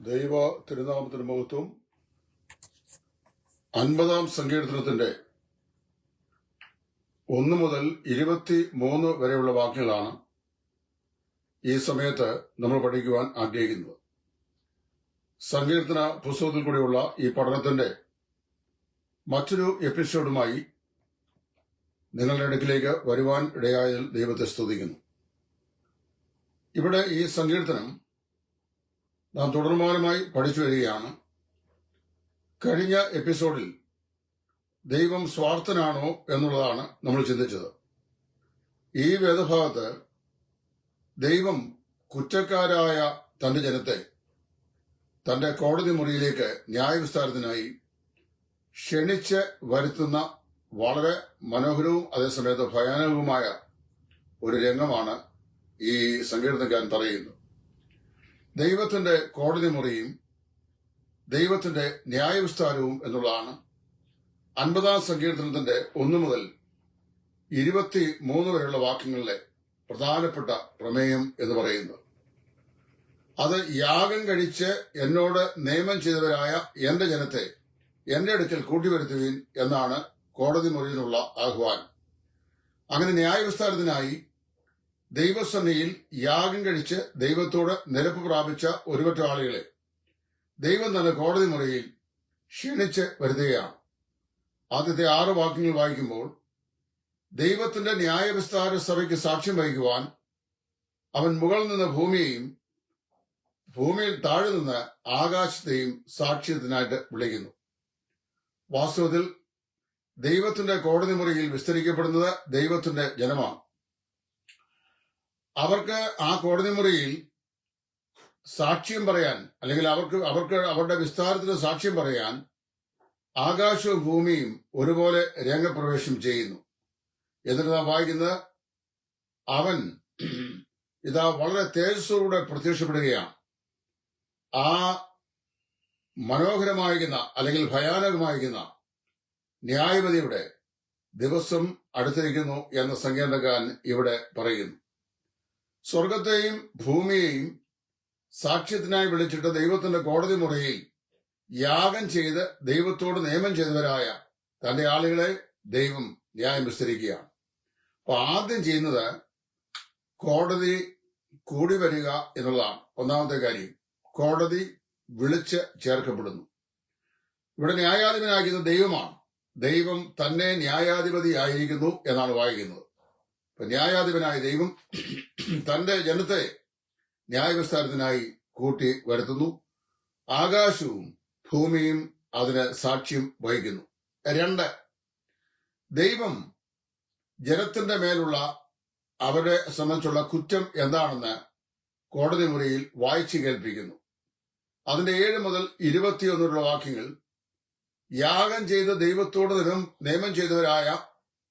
ദൈവ തിരുനാമത്തിന് മഹത്വം. അൻപതാം സങ്കീർത്തനത്തിന്റെ ഒന്ന് മുതൽ ഇരുപത്തി മൂന്ന് വരെയുള്ള വാക്യങ്ങളാണ് ഈ സമയത്ത് നമ്മൾ പഠിക്കുവാൻ ആഗ്രഹിക്കുന്നത്. സങ്കീർത്തന പുസ്തകത്തിൽ കൂടിയുള്ള ഈ പഠനത്തിന്റെ മറ്റൊരു എപ്പിസോഡുമായി നിങ്ങളുടെ അടുക്കിലേക്ക് വരുവാൻ ഇടയായതിൽ ദൈവത്തെ സ്തുതിക്കുന്നു. ഇവിടെ ഈ സങ്കീർത്തനം നാം തുടർമാനമായി പഠിച്ചു വരികയാണ്. കഴിഞ്ഞ എപ്പിസോഡിൽ ദൈവം സ്വാർത്ഥനാണോ എന്നുള്ളതാണ് നമ്മൾ ചിന്തിച്ചത്. ഈ വേദഭാഗത്ത് ദൈവം കുറ്റക്കാരായ തന്റെ ജനത്തെ തന്റെ കോടതി മുറിയിലേക്ക് ന്യായവിസ്താരത്തിനായി ക്ഷണിച്ച് വരുത്തുന്ന വളരെ മനോഹരവും അതേസമയത്ത് ഭയാനകവുമായ ഒരു രംഗമാണ് ഈ സങ്കീർത്തനക്കാരൻ പറയുന്നത്. ദൈവത്തിന്റെ കോടതി മുറിയും ദൈവത്തിന്റെ ന്യായവിസ്താരവും എന്നുള്ളതാണ്. അൻപതാം സങ്കീർത്തനത്തിന്റെ ഒന്നു മുതൽ ഇരുപത്തി മൂന്ന് വരെയുള്ള വാക്യങ്ങളിലെ പ്രധാനപ്പെട്ട പ്രമേയം എന്ന് പറയുന്നത്. അത് യാഗം കഴിച്ച് എന്നോട് നിയമം ചെയ്തവരായ എന്റെ ജനത്തെ എന്റെ അടുക്കൽ കൂട്ടിവരുത്തുവീൻ എന്നാണ് കോടതി മുറിയിലുള്ള ആഹ്വാനം. അങ്ങനെ ന്യായവിസ്താരത്തിനായി ദൈവസന്നിധിയിൽ യാഗം കഴിച്ച് ദൈവത്തോട് നിരപ്പ് പ്രാപിച്ച ഒരുപറ്റ ആളുകളെ ദൈവം തന്നെ കോടതി മുറിയിൽ ക്ഷണിച്ച് വരുത്തുകയാണ്. ആദ്യത്തെ ആറ് വാക്യങ്ങൾ വായിക്കുമ്പോൾ ദൈവത്തിന്റെ ന്യായവിസ്താര സഭയ്ക്ക് സാക്ഷ്യം വഹിക്കുവാൻ അവൻ മുകളിൽ നിന്ന് ഭൂമിയെയും ഭൂമിയിൽ താഴെ നിന്ന് ആകാശത്തെയും സാക്ഷ്യത്തിനായിട്ട് വിളിക്കുന്നു. വാസ്തവത്തിൽ ദൈവത്തിന്റെ കോടതി മുറിയിൽ വിസ്തരിക്കപ്പെടുന്നത് ദൈവത്തിന്റെ ജനമാണ്. അവർക്ക് ആ കോടതി മുറിയിൽ സാക്ഷ്യം പറയാൻ അല്ലെങ്കിൽ അവർക്ക് അവർക്ക് അവരുടെ വിസ്താരത്തിന് സാക്ഷ്യം പറയാൻ ആകാശവും ഭൂമിയും ഒരുപോലെ രംഗപ്രവേശം ചെയ്യുന്നു. എന്നിട്ട് നാം വായിക്കുന്നത് അവൻ ഇതാ വളരെ തേജസ്സോടെ പ്രത്യക്ഷപ്പെടുകയാണ്. ആ മനോഹരമായിരിക്കുന്ന അല്ലെങ്കിൽ ഭയാനകമായിരിക്കുന്ന ന്യായപതിയുടെ ദിവസം അടുത്തിരിക്കുന്നു എന്ന സങ്കേതക്കാരൻ ഇവിടെ പറയുന്നു. സ്വർഗത്തെയും ഭൂമിയെയും സാക്ഷ്യത്തിനായി വിളിച്ചിട്ട് ദൈവത്തിന്റെ കോടതി മുറിയിൽ യാഗം ചെയ്ത് ദൈവത്തോട് നിയമം ചെയ്തവരായ തന്റെ ആളുകളെ ദൈവം ന്യായം വിസ്തരിക്കുകയാണ്. അപ്പൊ ആദ്യം ചെയ്യുന്നത് കോടതി കൂടി വരിക എന്നുള്ളതാണ് ഒന്നാമത്തെ കാര്യം. കോടതി വിളിച്ച് ചേർക്കപ്പെടുന്നു. ഇവിടെ ന്യായാധിപനായിരിക്കുന്നത് ദൈവമാണ്. ദൈവം തന്നെ ന്യായാധിപതി ആയിരിക്കുന്നു എന്നാണ് വായിക്കുന്നത്. ന്യായാധിപനായ ദൈവം തന്റെ ജനത്തെ ന്യായവിസ്താരത്തിനായി കൂട്ടി വരുത്തുന്നു. ആകാശവും ഭൂമിയും അതിന് സാക്ഷ്യം വഹിക്കുന്നു. രണ്ട് ദൈവം ജനത്തിന്റെ മേലുള്ള അവരെ സംബന്ധിച്ചുള്ള കുറ്റം എന്താണെന്ന് കോടതി മുറിയിൽ വായിച്ചു കേൾപ്പിക്കുന്നു. അതിന്റെ ഏഴ് മുതൽ ഇരുപത്തിയൊന്നുള്ള വാക്യങ്ങൾ യാഗം ചെയ്ത ദൈവത്തോട് നിന്നും നിയമം ചെയ്തവരായ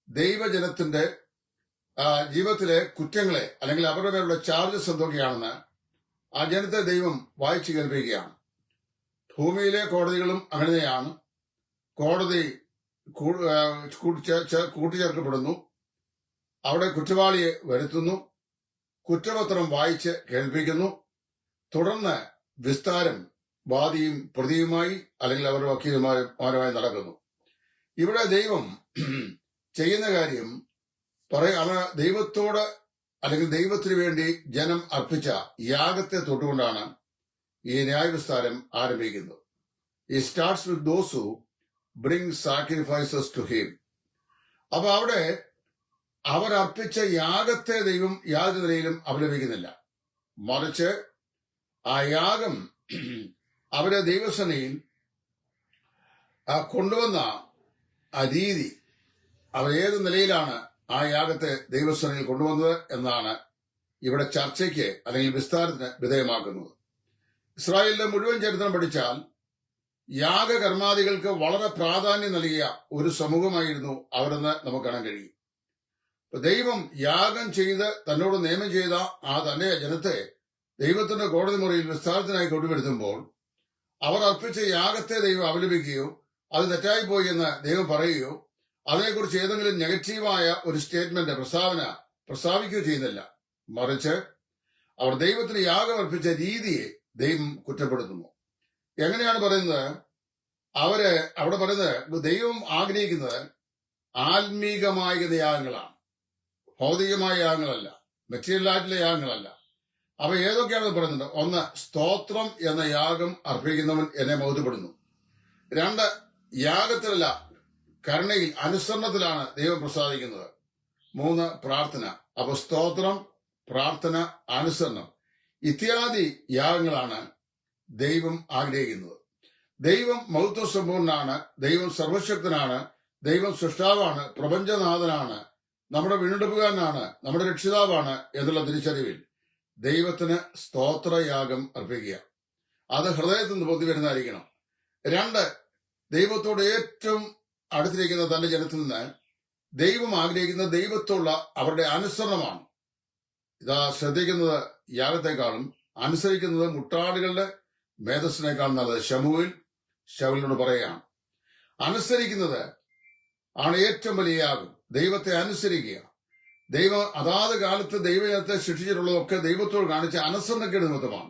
ദൈവജനത്തിന്റെ ജീവിതത്തിലെ കുറ്റങ്ങളെ അല്ലെങ്കിൽ അവരുടെ മേലുള്ള ചാർജസ് എന്തൊക്കെയാണെന്ന് ആ ജനത്തെ ദൈവം വായിച്ചു കേൾപ്പിക്കുകയാണ്. ഭൂമിയിലെ കോടതികളും അങ്ങനെയാണ്. കോടതി കൂട്ടിച്ചേർക്കപ്പെടുന്നു. അവിടെ കുറ്റവാളിയെ വരുത്തുന്നു. കുറ്റപത്രം വായിച്ച് കേൾപ്പിക്കുന്നു. തുടർന്ന് വിസ്താരം വാദിയും പ്രതിയുമായി അല്ലെങ്കിൽ അവരുടെ വക്കീലുമാരുമായി നടക്കുന്നു. ഇവിടെ ദൈവം ചെയ്യുന്ന കാര്യം പറയ ദൈവത്തോട് അല്ലെങ്കിൽ ദൈവത്തിനു വേണ്ടി ജനം അർപ്പിച്ച യാഗത്തെ തൊട്ടുകൊണ്ടാണ് ഈ ന്യായവിസ്താരം ആരംഭിക്കുന്നത്. ഈ starts with those who bring sacrifices to him അപ്പൊ അവിടെ അവർ അർപ്പിച്ച യാഗത്തെ ദൈവം യാതൊരു നിലയിലും അപലപിക്കുന്നില്ല. മറിച്ച് ആ യാഗം അവരെ ദൈവസനയിൽ കൊണ്ടുവന്ന ആ രീതി അവരേത് നിലയിലാണ് ആ യാഗത്തെ ദൈവസ്ഥനിൽ കൊണ്ടുവന്നത് എന്നാണ് ഇവിടെ ചർച്ചയ്ക്ക് അല്ലെങ്കിൽ വിസ്താരത്തിന് വിധേയമാക്കുന്നത്. ഇസ്രായേലിന്റെ മുഴുവൻ ചരിത്രം പഠിച്ചാൽ യാഗകർമാദികൾക്ക് വളരെ പ്രാധാന്യം നൽകിയ ഒരു സമൂഹമായിരുന്നു അവരെന്ന് നമുക്ക് കാണാൻ കഴിയും. ദൈവം യാഗം ചെയ്ത് തന്നോട് നിയമം ചെയ്ത ആ തന്റെ ജനത്തെ ദൈവത്തിന്റെ കോടതി മുറിയിൽ വിസ്താരത്തിനായി കൊണ്ടുവരുത്തുമ്പോൾ അവർ അർപ്പിച്ച യാഗത്തെ ദൈവം അപലപിക്കുകയോ അത് തെറ്റായി പോയി എന്ന് ദൈവം പറയുകയോ അതിനെക്കുറിച്ച് ഏതെങ്കിലും നെഗറ്റീവായ ഒരു സ്റ്റേറ്റ്മെന്റ് പ്രസ്താവന പ്രസ്താവിക്കുകയോ ചെയ്യുന്നില്ല മറിച്ച് അവർ ദൈവത്തിന് യാഗമർപ്പിച്ച രീതിയെ ദൈവം കുറ്റപ്പെടുത്തുന്നു. എങ്ങനെയാണ് പറയുന്നത്? അവർ അവിടെ പറയുന്നത് ദൈവം ആഗ്രഹിക്കുന്നത് ആത്മീകമായ യാഗങ്ങളാണ്. ഭൗതികമായ യാഗങ്ങളല്ല. മെറ്റീരിയലായിട്ടുള്ള യാഗങ്ങളല്ല. അവ ഏതൊക്കെയാണെന്ന് പറയുന്നത്? ഒന്ന് സ്തോത്രം എന്ന യാഗം അർപ്പിക്കുന്നവൻ എന്നെ ബോധ്യപ്പെടുന്നു. രണ്ട് യാഗത്തിലല്ല കരുണയിൽ അനുസരണത്തിലാണ് ദൈവം പ്രസാദിക്കുന്നത്. മൂന്ന് പ്രാർത്ഥന. അപ്പൊ സ്തോത്രം പ്രാർത്ഥന അനുസരണം. ഇത്യാദി യാഗങ്ങളാണ് ദൈവം ആഗ്രഹിക്കുന്നത്. ദൈവം മൗത്വ സമ്പൂർണാണ് ദൈവം സർവശക്തനാണ് ദൈവം സൃഷ്ടാവാണ് പ്രപഞ്ചനാഥനാണ് നമ്മുടെ വീണ്ടെടുപ്പുകാരനാണ് നമ്മുടെ രക്ഷിതാവാണ് എന്നുള്ള തിരിച്ചറിവിൽ ദൈവത്തിന് സ്തോത്രയാഗം അർപ്പിക്കുക. അത് ഹൃദയത്തിൽ നിന്ന് പൊന്തി വരുന്നതായിരിക്കണം. രണ്ട് ദൈവത്തോട് ഏറ്റവും അടുത്തിരിക്കുന്ന തന്റെ ജനത്തിൽ നിന്ന് ദൈവം ആഗ്രഹിക്കുന്ന ദൈവത്തോടുള്ള അവരുടെ അനുസരണമാണ്. ഇതാ ശ്രദ്ധിക്കുന്നത് യാഗത്തെക്കാളും അനുസരിക്കുന്നത് മുട്ടാടുകളുടെ മേധസ്സിനേക്കാൾ നല്ലത് ഷമുവിൽ ഷവലിനോട് പറയുകയാണ്. അനുസരിക്കുന്നത് ആണ് ഏറ്റവും വലിയ യാഗം. ദൈവത്തെ അനുസരിക്കുക. ദൈവ അതാത് കാലത്ത് ദൈവജനത്തെ ശിക്ഷിച്ചിട്ടുള്ളതൊക്കെ ദൈവത്തോട് കാണിച്ച അനുസരണക്കേട് നിമിത്തമാണ്.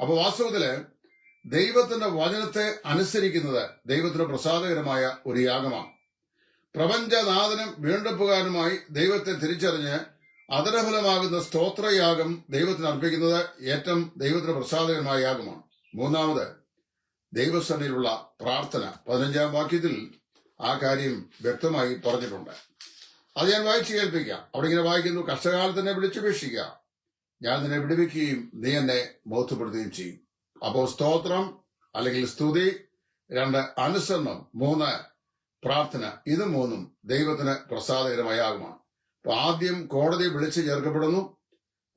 അപ്പൊ വാസ്തവത്തിൽ ദൈവത്തിന്റെ വചനത്തെ അനുസരിക്കുന്നത് ദൈവത്തിന് പ്രസാദകരമായ ഒരു യാഗമാണ്. പ്രപഞ്ചനാഥനും വീണ്ടെടുപ്പുകാരനുമായി ദൈവത്തെ തിരിച്ചറിഞ്ഞ് അതരഫലമാകുന്ന സ്തോത്രയാഗം ദൈവത്തിന് അർപ്പിക്കുന്നത് ഏറ്റവും ദൈവത്തിന് പ്രസാദകരമായ യാഗമാണ്. മൂന്നാമത് ദൈവസഭയിലുള്ള പ്രാർത്ഥന. പതിനഞ്ചാം വാക്യത്തിൽ ആ കാര്യം വ്യക്തമായി പറഞ്ഞിട്ടുണ്ട്. അത് ഞാൻ വായിച്ചു കേൾപ്പിക്കാം. അവിടെ ഇങ്ങനെ വായിക്കുന്നു കഷ്ടകാലത്തിനെ വിളിച്ചപേക്ഷിക്കുക ഞാൻ നിന്നെ വിടുവിക്കുകയും നീ എന്നെ ബോധ്യപ്പെടുത്തുകയും ചെയ്യും. അപ്പോൾ സ്തോത്രം അല്ലെങ്കിൽ സ്തുതി രണ്ട് അനുസരണം മൂന്ന് പ്രാർത്ഥന ഇത് മൂന്നും ദൈവത്തിന് പ്രസാദകരമായ ആകുമാണ് അപ്പൊ ആദ്യം കോടതി വിളിച്ചു ചേർക്കപ്പെടുന്നു.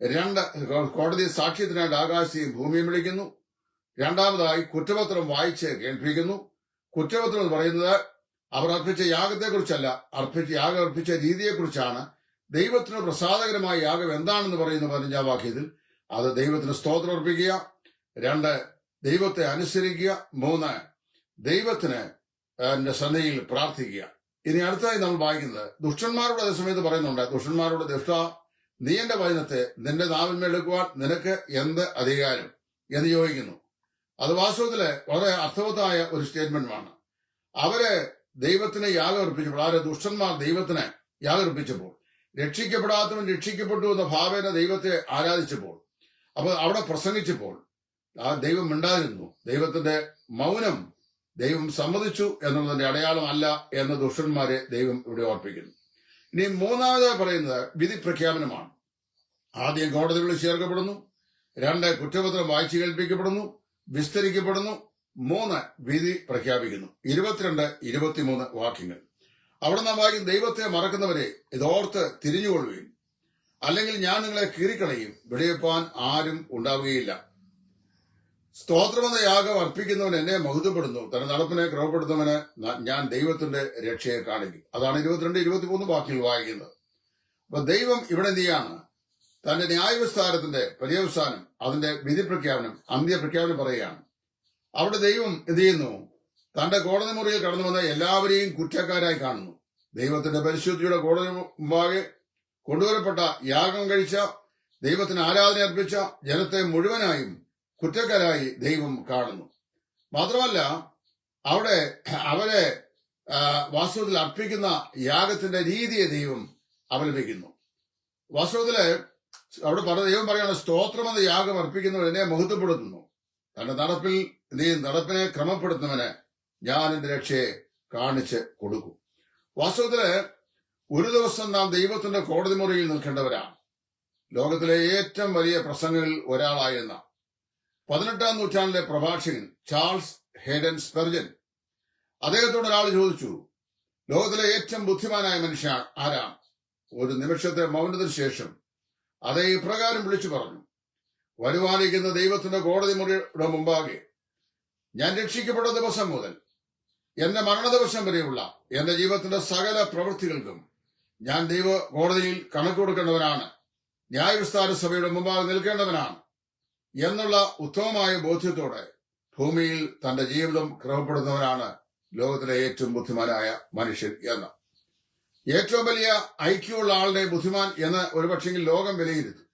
രണ്ട് കോടതി സാക്ഷ്യത്തിനായിട്ട് ആകാശത്തെയും ഭൂമിയും വിളിക്കുന്നു. രണ്ടാമതായി കുറ്റപത്രം വായിച്ച് കേൾപ്പിക്കുന്നു. കുറ്റപത്രം പറയുന്നത് അവർ അർപ്പിച്ച യാഗത്തെക്കുറിച്ചല്ല അർപ്പിച്ച യാഗം അർപ്പിച്ച രീതിയെക്കുറിച്ചാണ്. ദൈവത്തിന് പ്രസാദകരമായ യാഗം എന്താണെന്ന് പറയുന്ന പതിനഞ്ചാം വാക്യത്തിൽ അത് ദൈവത്തിന് സ്തോത്രം അർപ്പിക്കുക. രണ്ട് ദൈവത്തെ അനുസരിക്കുക. മൂന്ന് ദൈവത്തിന് എന്റെ സന്നയിൽ പ്രാർത്ഥിക്കുക. ഇനി അടുത്തതായി നമ്മൾ വായിക്കുന്നത് ദുഷ്ടന്മാരോട് അതേ സമയത്ത് പറയുന്നുണ്ട്. ദുഷ്ടന്മാരോട് ദുഷ്ട നീ എന്റെ വചനത്തെ നിന്റെ നാവിന്മേടുക്കുവാൻ നിനക്ക് എന്ത് അധികാരം? എന്ന് ചോദിക്കുന്നു. അത് വാസ്തവത്തിൽ വളരെ അർത്ഥവത്തായ ഒരു സ്റ്റേറ്റ്മെന്റാണ് അവർ ദൈവത്തിന് യാഗം ആരെ ദുഷ്ടന്മാർ ദൈവത്തിന് യാഗം അർപ്പിച്ചപ്പോൾ രക്ഷിക്കപ്പെടാത്തവൻ രക്ഷിക്കപ്പെട്ടു എന്ന ഭാവേന ദൈവത്തെ ആരാധിച്ചപ്പോൾ അപ്പോൾ അവിടെ പ്രസംഗിച്ചപ്പോൾ ആ ദൈവം മിണ്ടാതിരുന്നു. ദൈവത്തിന്റെ മൗനം ദൈവം സമ്മതിച്ചു എന്നുള്ളതിന്റെ അടയാളമല്ല എന്ന് ദുഷ്ടന്മാരെ ദൈവം ഇവിടെ ഓർപ്പിക്കുന്നു. ഇനി മൂന്നാമതായി പറയുന്നത് വിധി പ്രഖ്യാപനമാണ്. ആദ്യം കോടതി വിളിച്ച് ചേർക്കപ്പെടുന്നു രണ്ട് കുറ്റപത്രം വായിച്ചു കേൾപ്പിക്കപ്പെടുന്നു വിസ്തരിക്കപ്പെടുന്നു മൂന്ന് വിധി പ്രഖ്യാപിക്കുന്നു. ഇരുപത്തിരണ്ട് ഇരുപത്തിമൂന്ന് വാക്യങ്ങൾ. അവിടെ നാം വായിക്കും ദൈവത്തെ മറക്കുന്നവരെ ഇതോർത്ത് തിരിഞ്ഞുകൊള്ളുകയും അല്ലെങ്കിൽ ഞാൻ നിങ്ങളെ കീറിക്കളയും വെടിവെപ്പാൻ ആരും ഉണ്ടാവുകയില്ല. സ്തോത്രമെന്ന യാഗം അർപ്പിക്കുന്നവൻ എന്നെ മഹത്വപ്പെടുന്നു. തന്റെ നടപ്പിനെ ക്രമപ്പെടുത്തുന്നവന് ഞാൻ ദൈവത്തിന്റെ രക്ഷയെ കാണിക്കും. അതാണ് ഇരുപത്തിരണ്ട് ഇരുപത്തിമൂന്ന് വാക്കിൽ വായിക്കുന്നത്. അപ്പൊ ദൈവം ഇവിടെ നീയാണ് തന്റെ ന്യായവിസ്താരത്തിന്റെ പര്യവസാനം അതിന്റെ വിധി പ്രഖ്യാപനം അന്ത്യ പ്രഖ്യാപനം പറയുകയാണ്. അവിടെ ദൈവം എന്ത് ചെയ്യുന്നു? തന്റെ കോടതി മുറിയിൽ കടന്നു വന്ന എല്ലാവരെയും കുറ്റക്കാരായി കാണുന്നു. ദൈവത്തിന്റെ പരിശുദ്ധിയുടെ കോടതി മുമ്പാകെ കൊണ്ടുവരപ്പെട്ട യാഗം കഴിച്ച ദൈവത്തിന് ആരാധന അർപ്പിച്ച ജനത്തെ മുഴുവനായും കുറ്റക്കാരായി ദൈവം കാണുന്നു. മാത്രമല്ല അവിടെ അവരെ വാസ്തവത്തിൽ അർപ്പിക്കുന്ന യാഗത്തിന്റെ രീതിയെ ദൈവം അവലംബിക്കുന്നു. വാസ്തവത്തിൽ അവിടെ പറഞ്ഞ ദൈവം പറയുന്ന സ്തോത്രം എന്ന യാഗം അർപ്പിക്കുന്നവർ എന്നെ മഹത്വപ്പെടുത്തുന്നു. തന്റെ നടപ്പിൽ നീ നടപ്പിനെ ക്രമപ്പെടുത്തുന്നവന് ഞാൻ എന്റെ രക്ഷയെ കാണിച്ച് കൊടുക്കും. വാസ്തവത്തിൽ ഒരു ദിവസം നാം ദൈവത്തിന്റെ കോടതി മുറിയിൽ നിൽക്കേണ്ടവരാണ്. ലോകത്തിലെ ഏറ്റവും വലിയ പ്രസംഗങ്ങളിൽ ഒരാളായിരുന്ന പതിനെട്ടാം നൂറ്റാണ്ടിലെ പ്രഭാഷകൻ ചാൾസ് ഹേഡൻ സ്പെർജൻ. അദ്ദേഹത്തോട് ഒരാൾ ചോദിച്ചു ലോകത്തിലെ ഏറ്റവും ബുദ്ധിമാനായ മനുഷ്യ ആരാ? ഒരു നിമിഷത്തെ മൗനത്തിന് ശേഷം അതേ ഇപ്രകാരം വിളിച്ചു പറഞ്ഞു വരുവാനിരിക്കുന്ന ദൈവത്തിന്റെ കോടതി മുറിയുടെ മുമ്പാകെ ഞാൻ രക്ഷിക്കപ്പെട്ട ദിവസം മുതൽ എന്റെ മരണ ദിവസം വരെയുള്ള എന്റെ ജീവിതത്തിന്റെ സകല പ്രവൃത്തികൾക്കും ഞാൻ ദൈവ കോടതിയിൽ കണക്ക് കൊടുക്കേണ്ടവനാണ്. ന്യായവിസ്താര സഭയുടെ മുമ്പാകെ നിൽക്കേണ്ടവനാണ്. എന്നുള്ള ഉത്തമമായ ബോധ്യത്തോടെ ഭൂമിയിൽ തന്റെ ജീവിതം ക്രമപ്പെടുന്നവനാണ് ലോകത്തിലെ ഏറ്റവും ബുദ്ധിമാനായ മനുഷ്യൻ എന്ന്. ഏറ്റവും വലിയ ഐക്യമുള്ള ആളുടെ ബുദ്ധിമാൻ എന്ന് ഒരുപക്ഷെങ്കിൽ ലോകം വിലയിരുത്തും.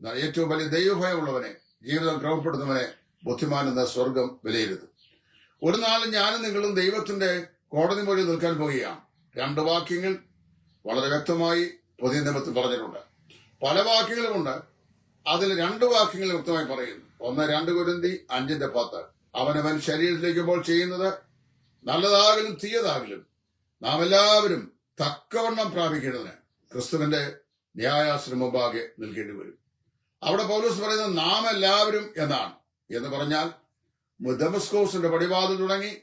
എന്നാൽ ഏറ്റവും വലിയ ദൈവഭയമുള്ളവനെ ജീവിതം ക്രമപ്പെടുന്നവനെ ബുദ്ധിമാൻ എന്ന സ്വർഗം വിലയിരുത്തും. ഒരു നാൾ ഞാനും നിങ്ങളും ദൈവത്തിന്റെ കോടതി മൊഴി നിൽക്കാൻ പോവുകയാണ്. രണ്ട് വാക്യങ്ങൾ വളരെ വ്യക്തമായി പുതിയ പറഞ്ഞിട്ടുണ്ട്. പല വാക്യങ്ങളുമുണ്ട്. അതിൽ രണ്ട് വാക്യങ്ങൾ വ്യക്തമായി പറയുന്നു. ഒന്ന് രണ്ട് കുരുന്തി അഞ്ചിന്റെ പത്ത്. അവനവൻ ശരീരത്തിലേക്കുമ്പോൾ ചെയ്യുന്നത് നല്ലതാകലും തീയതാകലും നാം എല്ലാവരും തക്കവണ്ണം പ്രാപിക്കേണ്ടതിന് ക്രിസ്തുവിന്റെ ന്യായാസന മുമ്പാകെ നിൽക്കേണ്ടി വരും. അവിടെ പൗലോസ് പറയുന്നത് നാം എല്ലാവരും എന്നാണ്. എന്ന് പറഞ്ഞാൽ ദമസ്കോസിന്റെ പടിവാതിൽ തുടങ്ങി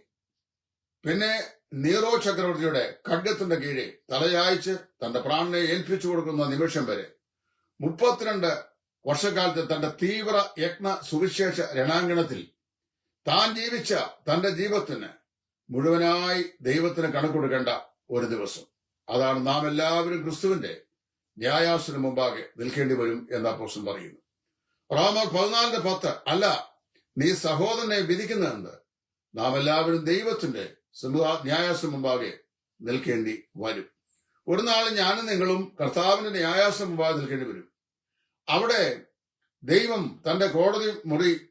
പിന്നെ നീറോ ചക്രവർത്തിയുടെ ഖഡ്ഗത്തിന്റെ കീഴെ തലയായിച്ച് തന്റെ പ്രാണനെ ഏൽപ്പിച്ചു കൊടുക്കുന്ന നിമിഷം വരെ മുപ്പത്തിരണ്ട് വർഷക്കാലത്തെ തന്റെ തീവ്ര യജ്ഞ സുവിശേഷ രണാങ്കണത്തിൽ താൻ ജീവിച്ച തന്റെ ജീവിതത്തിന് മുഴുവനായി ദൈവത്തിന് കണക്കൊടുക്കേണ്ട ഒരു ദിവസം. അതാണ് നാം എല്ലാവരും ക്രിസ്തുവിന്റെ ന്യായാസന മുമ്പാകെ നിൽക്കേണ്ടി വരും എന്ന പ്രശ്നം പറയുന്നു. റോമർ പതിനാലിന്റെ പത്ത് അല്ല നീ സഹോദരനെ വിധിക്കുന്നതെന്ന് നാം എല്ലാവരും ദൈവത്തിന്റെ ന്യായാസനം മുമ്പാകെ നിൽക്കേണ്ടി വരും. ഒരു നാൾ ഞാനും നിങ്ങളും കർത്താവിന്റെ ന്യായാസനം മുമ്പാകെ നിൽക്കേണ്ടി വരും. അവിടെ ദൈവം തന്റെ കോടതി മുറി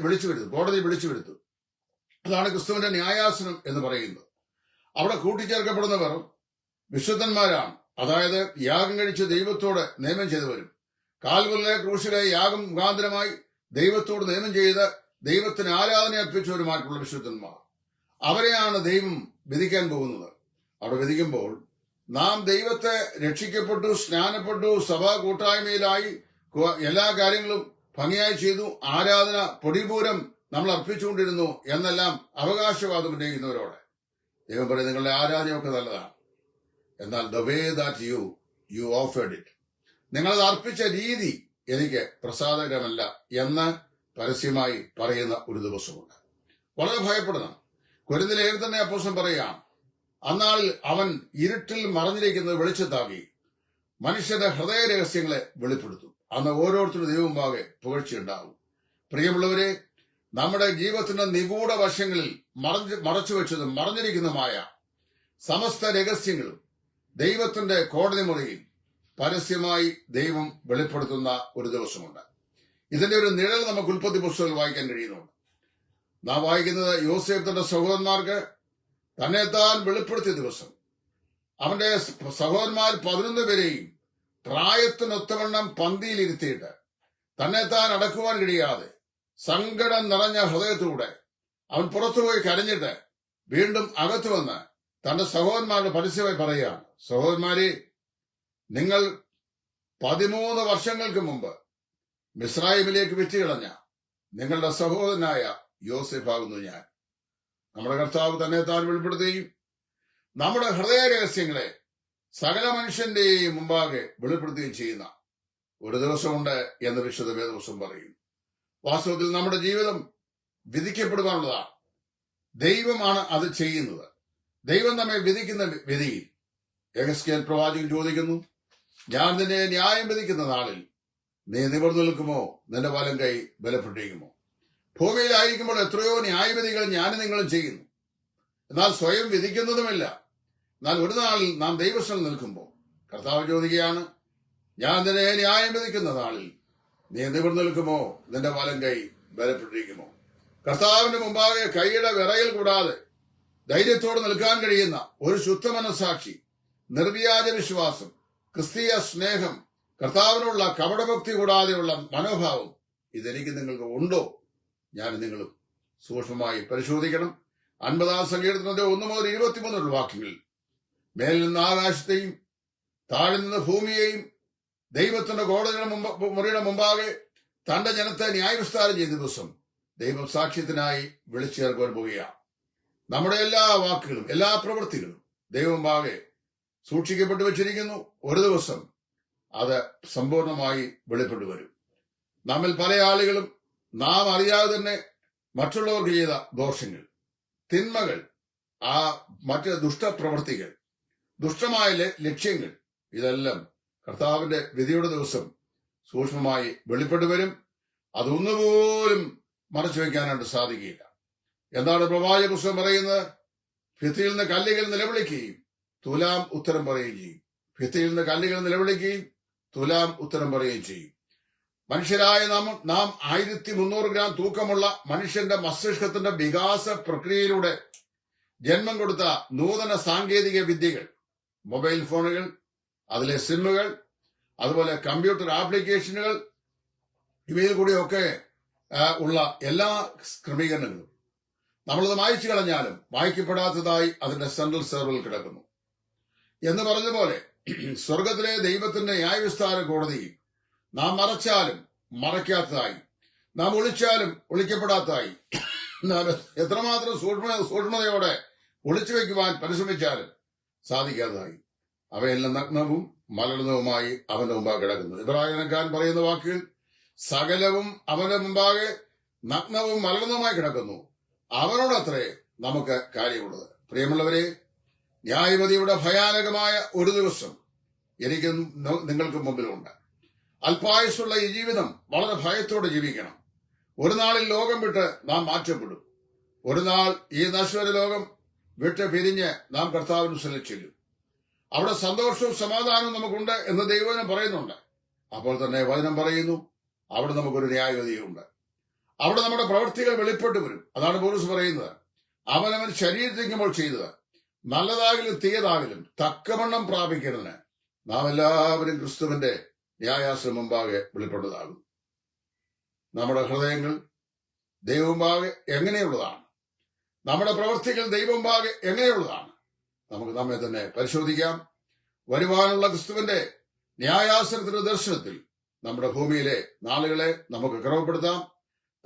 വിളിച്ചു വരുത്തു കോടതി വിളിച്ചു വരുത്തു അതാണ് ക്രിസ്തുവിന്റെ ന്യായാസനം എന്ന് പറയുന്നത്. അവിടെ കൂട്ടിച്ചേർക്കപ്പെടുന്നവർ വിശുദ്ധന്മാരാണ്. അതായത് യാഗം കഴിച്ച് ദൈവത്തോട് നിയമം ചെയ്തവരും. കാൽവലിലെ ക്രൂശിലെ യാഗം മുഖാന്തരമായി ദൈവത്തോട് നിയമം ചെയ്ത് ദൈവത്തിന് ആരാധന അർപ്പിച്ചവരുമായിട്ടുള്ള വിശുദ്ധന്മാർ. അവരെയാണ് ദൈവം വിധിക്കാൻ പോകുന്നത്. അവിടെ വിധിക്കുമ്പോൾ നാം ദൈവത്തെ രക്ഷിക്കപ്പെട്ടു സ്നാനപ്പെട്ടു സഭാ കൂട്ടായ്മയിലായി എല്ലാ കാര്യങ്ങളും ഭംഗിയായി ചെയ്തു ആരാധന പൊടിപൂരം നമ്മൾ അർപ്പിച്ചുകൊണ്ടിരുന്നു എന്നെല്ലാം അവകാശവാദം ഉന്നയിക്കുന്നവരോട്. ദൈവം പറയും നിങ്ങളുടെ ആരാധനയൊക്കെ നല്ലതാണ്. എന്നാൽ the way that you you offered it നിങ്ങളത് അർപ്പിച്ച രീതി എനിക്ക് പ്രസാദകരമല്ല എന്ന് പരസ്യമായി പറയുന്ന ഒരു ദിവസമുണ്ട്. വളരെ ഭയപ്പെടണം കുരുന്നിലേൽ തന്നെ അപ്പോസം പറയാം അന്നാളിൽ അവൻ ഇരുട്ടിൽ മറഞ്ഞിരിക്കുന്നത് വെളിച്ചത്താക്കി മനുഷ്യന്റെ ഹൃദയ രഹസ്യങ്ങളെ വെളിപ്പെടുത്തും. അന്ന് ഓരോരുത്തരുടെ ദൈവമുമ്പാകെ പുകഴ്ചയുണ്ടാവും പ്രിയമുള്ളവരെ നമ്മുടെ ജീവിതത്തിന്റെ നിഗൂഢ വശങ്ങളിൽ മറഞ്ഞ് മറച്ചു വെച്ചതും മറഞ്ഞിരിക്കുന്നതുമായ സമസ്ത രഹസ്യങ്ങളും ദൈവത്തിന്റെ കോടതി മുറിയിൽ പരസ്യമായി ദൈവം വെളിപ്പെടുത്തുന്ന ഒരു ദിവസമുണ്ട്. ഇതിന്റെ ഒരു നിഴൽ നമുക്ക് ഉൽപ്പത്തി പുസ്തകത്തിൽ വായിക്കാൻ കഴിയുന്നുണ്ട്. നാം വായിക്കുന്നത് യോസേഫ് തന്റെ സഹോദരന്മാർക്ക് തന്നെത്താൻ വെളിപ്പെടുത്തിയ ദിവസം. അവന്റെ സഹോദരന്മാർ പതിനൊന്ന് പേരെയും പ്രായത്തിനൊത്തവണ്ണം പന്തിയിലിരുത്തിയിട്ട് തന്നെത്താൻ അടക്കുവാൻ കഴിയാതെ സങ്കടം നിറഞ്ഞ ഹൃദയത്തിലൂടെ അവൻ പുറത്തുപോയി കരഞ്ഞിട്ട് വീണ്ടും അകത്തു വന്ന് തന്റെ സഹോദരന്മാരുടെ പരസ്യമായി പറയുകയാണ്. സഹോദരന്മാരെ നിങ്ങൾ പതിമൂന്ന് വർഷങ്ങൾക്ക് മുമ്പ് മിസ്രായിമിലേക്ക് വിറ്റുകളഞ്ഞ നിങ്ങളുടെ സഹോദരനായ യോസെഫാകുന്നു ഞാൻ. നമ്മുടെ കർത്താവ് തന്നെ താൻ വെളിപ്പെടുത്തുകയും നമ്മുടെ ഹൃദയ രഹസ്യങ്ങളെ സകല മനുഷ്യന്റെയും മുമ്പാകെ വെളിപ്പെടുത്തുകയും ചെയ്യുന്ന ഒരു ദിവസമുണ്ട് എന്ന് വിശുദ്ധ വേദവസം പറയും വാസ്തവത്തിൽ നമ്മുടെ ജീവിതം വിധിക്കപ്പെടുവാനുള്ളതാണ്. ദൈവമാണ് അത് ചെയ്യുന്നത്. ദൈവം നമ്മെ വിധിക്കുന്ന വിധിയിൽ യഹസ്കേൽ പ്രവാചകൻ ചോദിക്കുന്നു ഞാൻ നിന്നെ ന്യായം വിധിക്കുന്ന നാളിൽ നീ നിവർന്നു നിൽക്കുമോ? നിന്റെ വലം കൈ ബലപ്പെട്ടിരിക്കുമോ? ഭൂമിയിലായിരിക്കുമ്പോൾ എത്രയോ ന്യായവിധികൾ ഞാനും നിങ്ങളും ചെയ്യുന്നു. എന്നാൽ സ്വയം വിധിക്കുന്നതുമില്ല. എന്നാൽ ഒരു നാളിൽ നാം ദൈവസ്ഥൽ നിൽക്കുമ്പോൾ കർത്താവ് ചോദിക്കുകയാണ് ഞാൻ നിന്നെ ന്യായം വിധിക്കുന്ന നാളിൽ നീ നിവർന്നു നിൽക്കുമോ? നിന്റെ വലം കൈ ബലപ്പെട്ടിരിക്കുമോ? കർത്താവിന്റെ മുമ്പാകെ കൈയുടെ വിറയിൽ കൂടാതെ ധൈര്യത്തോടെ നിൽക്കാൻ കഴിയുന്ന ഒരു ശുദ്ധ മനസാക്ഷി നിർവ്യാജ വിശ്വാസം ക്രിസ്തീയ സ്നേഹം കർത്താവിനുള്ള കപടഭക്തി കൂടാതെയുള്ള മനോഭാവം ഇതെനിക്ക് നിങ്ങൾക്ക് ഉണ്ടോ? ഞാൻ നിങ്ങളും സൂക്ഷ്മമായി പരിശോധിക്കണം. അൻപതാം സങ്കീർത്തനത്തിന്റെ ഒന്ന് മുതൽ ഇരുപത്തിമൂന്നുള്ള വാക്യങ്ങളിൽ മേലിൽ നിന്ന് ആകാശത്തെയും താഴെ നിന്ന് ഭൂമിയെയും ദൈവത്തിന്റെ കോടതിയുടെ മുറിയുടെ മുമ്പാകെ തന്റെ ജനത്തെ ന്യായവിസ്താരം ചെയ്ത ദിവസം ദൈവം സാക്ഷ്യത്തിനായി വിളിച്ചു ചേർക്കുവാൻ പോവുകയാണ്. നമ്മുടെ എല്ലാ വാക്കുകളും എല്ലാ പ്രവൃത്തികളും ദൈവമുമ്പാകെ സൂക്ഷിക്കപ്പെട്ടു വെച്ചിരിക്കുന്നു. ഒരു ദിവസം അത് സമ്പൂർണമായി വെളിപ്പെട്ടു വരും. നമ്മൾ പല ആളുകളും നാം അറിയാതെ തന്നെ മറ്റുള്ളവർക്ക് ചെയ്ത ദോഷങ്ങൾ തിന്മകൾ ആ മറ്റ് ദുഷ്ടപ്രവർത്തികൾ ദുഷ്ടമായ ലക്ഷ്യങ്ങൾ ഇതെല്ലാം കർത്താവിന്റെ വിധിയുടെ ദിവസം സൂക്ഷ്മമായി വെളിപ്പെട്ടു വരും. അതൊന്നുപോലും മറച്ചു വയ്ക്കാനായിട്ട് സാധിക്കില്ല എന്താണ് പ്രവാചക പുസ്തകം പറയുന്നത്? ഭിത്തിയിൽ നിന്ന് കല്ലുകൾ നിലവിളിക്കുകയും തുലാം ഉത്തരം പറയുകയും ചെയ്യും. ഭിത്തിയിൽ നിന്ന് കല്ലുകൾ നിലവിളിക്കുകയും തുലാം ഉത്തരം പറയുകയും ചെയ്യും. മനുഷ്യരായ നാം നാം ആയിരത്തി മുന്നൂറ് ഗ്രാം തൂക്കമുള്ള മനുഷ്യന്റെ മസ്തിഷ്കത്തിന്റെ വികാസ പ്രക്രിയയിലൂടെ ജന്മം കൊടുത്ത നൂതന സാങ്കേതിക വിദ്യകൾ മൊബൈൽ ഫോണുകൾ അതിലെ സിമ്മുകൾ അതുപോലെ കമ്പ്യൂട്ടർ ആപ്ലിക്കേഷനുകൾ ഇവയിൽ കൂടിയൊക്കെ ഉള്ള എല്ലാ ക്രമീകരണങ്ങളും. നമ്മളത് വായിച്ചു കളഞ്ഞാലും വായിക്കപ്പെടാത്തതായി അതിന്റെ സെൻട്രൽ സെർവറിൽ കിടക്കുന്നു. എന്ന് പറഞ്ഞ പോലെ സ്വർഗത്തിലെ ദൈവത്തിന്റെ ന്യായവിസ്താര കോടതിയിൽ നാം മറച്ചാലും മറയ്ക്കാത്തതായി നാം ഒളിച്ചാലും ഒളിക്കപ്പെടാത്തതായി. നാം എത്രമാത്രം സൂക്ഷ്മ സൂക്ഷ്മതയോടെ ഒളിച്ചു വയ്ക്കുവാൻ പരിശ്രമിച്ചാലും സാധിക്കാത്തതായി. അവയെല്ലാം നഗ്നവും മലർന്നവുമായി അവന്റെ മുമ്പാകെ കിടക്കുന്നു. ഇബ്രാഹിംഖാൻ പറയുന്ന വാക്കുകൾ സകലവും അവന്റെ മുമ്പാകെ നഗ്നവും മലർന്നവുമായി കിടക്കുന്നു. അവനോടത്രേ നമുക്ക് കാര്യമുള്ളത്. പ്രിയമുള്ളവരെ ന്യായപതിയുടെ ഭയാനകമായ ഒരു ദിവസം എനിക്ക് നിങ്ങൾക്ക് മുമ്പിലുണ്ട്. അല്പായുസുള്ള ഈ ജീവിതം വളരെ ഭയത്തോടെ ജീവിക്കണം. ഒരു നാളിൽ ലോകം വിട്ട് നാം മാറ്റപ്പെടും. ഒരു നാൾ ഈ നശ്വര ലോകം വിട്ട് പിരിഞ്ഞ് നാം കർത്താവിന് ചെല്ലും. അവിടെ സന്തോഷവും സമാധാനവും നമുക്കുണ്ട് എന്ന് ദൈവം പറയുന്നുണ്ട്. അപ്പോൾ തന്നെ വചനം പറയുന്നു അവിടെ നമുക്കൊരു ന്യായവതിയുണ്ട് അവിടെ നമ്മുടെ പ്രവൃത്തികൾ വെളിപ്പെട്ട് വരും. അതാണ് പോലീസ് പറയുന്നത്. അവനവൻ ശരീരത്തിക്കുമ്പോൾ ചെയ്തത്. നല്ലതാകിലും തീയതാകിലും തക്കവണ്ണം പ്രാപിക്കുന്നതിന് നാം എല്ലാവരും ക്രിസ്തുവിന്റെ ന്യായാസം മുമ്പാകെ വെളിപ്പെട്ടതാകും നമ്മുടെ ഹൃദയങ്ങൾ ദൈവമുമ്പാകെ എങ്ങനെയുള്ളതാണ്? നമ്മുടെ പ്രവൃത്തികൾ ദൈവമുമ്പാകെ എങ്ങനെയുള്ളതാണ്? നമുക്ക് നമ്മെ തന്നെ പരിശോധിക്കാം. വരുവാനുള്ള ക്രിസ്തുവിന്റെ ന്യായാസനത്തിന്റെ ദർശനത്തിൽ നമ്മുടെ ഭൂമിയിലെ നാളുകളെ നമുക്ക് ക്രമപ്പെടുത്താം.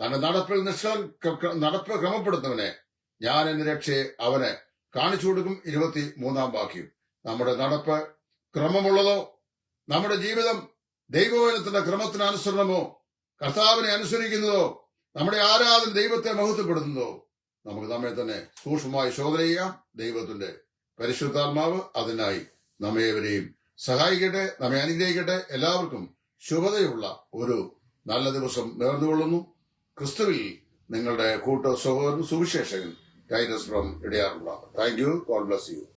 തന്റെ നടപ്പിൽ നിഷ്കളം നടപ്പ് ക്രമപ്പെടുത്തുന്നവനെ ഞാൻ എന്റെ രക്ഷയെ അവന് കാണിച്ചു കൊടുക്കും. ഇരുപത്തി മൂന്നാം വാക്യം. നമ്മുടെ നടപ്പ് ക്രമമുള്ളതോ? നമ്മുടെ ജീവിതം ദൈവവചനത്തിന്റെ ക്രമത്തിന് അനുസരണമോ കർത്താവിനെ അനുസരിക്കുന്നതോ നമ്മുടെ ആരാധന ദൈവത്തെ മഹത്വപ്പെടുത്തുന്നതോ നമുക്ക് നമ്മെ തന്നെ സൂക്ഷ്മമായി ശോധന ചെയ്യാം. ദൈവത്തിന്റെ പരിശുദ്ധാത്മാവ് അതിനായി നമ്മേവരെയും സഹായിക്കട്ടെ നമ്മെ അനുഗ്രഹിക്കട്ടെ. എല്ലാവർക്കും ശുഭതയുള്ള ഒരു നല്ല ദിവസം നേർന്നുകൊള്ളുന്നു. ക്രിസ്തുവിൽ നിങ്ങളുടെ കൂട്ട സഹോദരൻ സുവിശേഷകൻ ടൈനസ് from ഇടയാറുള്ള. Thank you God bless you